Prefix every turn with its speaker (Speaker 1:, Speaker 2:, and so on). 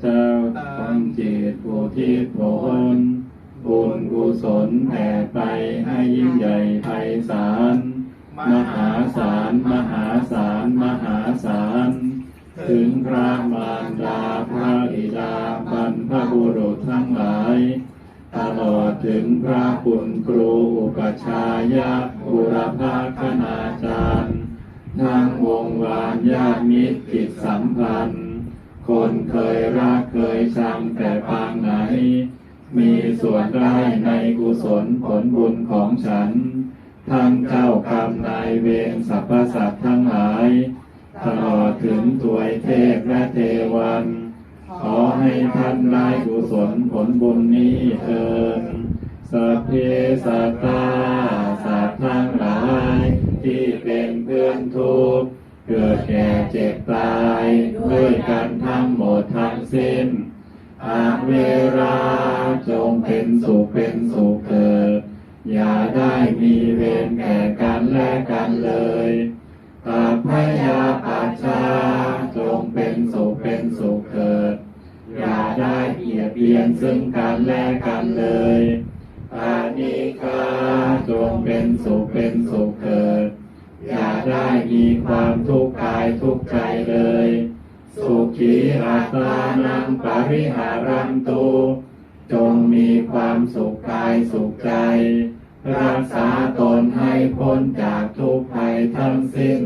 Speaker 1: เจ้าตั้งจิตอุทิศผลบุญกุศลแผ่ไปให้ยิ่งใหญ่ไพศาลมหาศาลมหาศาลมหาศาลถึงพระมารดาพระบิดาบรรพบุรุษทั้งหลาย ตลอดถึงพระคุณครูอุปชายะบุรพาคณาจารย์ทั้งวงวานญาติมิตรกิจสัมพันธ์ คนเคยรักเคยชังแต่ปางไหน มีส่วนได้ในกุศลผลบุญของฉัน ทั้งเจ้ากรรมนายเวรสรรพสัตว์ทั้งหลาย ตลอดถึงถวยเทพและเทวัน ขอให้ท่านได้กุศลผลบุญนี้เถิดสัพเพสัตตาสัตว์ทั้งหลาย ที่เป็นเพื่อนทุกข์เกิดแก่เจ็บตายด้วยกัน สิ้นอาเวราจงเป็นสุขเป็นสุขเถิด อย่าได้มีเวรแก่กันและกันเลยปัพยาปัจจาจงเป็นสุขเป็นสุขเถิด อย่าได้เบียดเบียนซึ่งกันและกันเลยอานิคาจงเป็นสุขเป็นสุขเถิด อย่าได้มีความทุกข์กายทุกข์ใจเลย สุขีอัตานังปริหารันตุจงมีความสุขกายสุขใจ รักษาตนให้พ้นจากทุกภัยทั้งสิ้น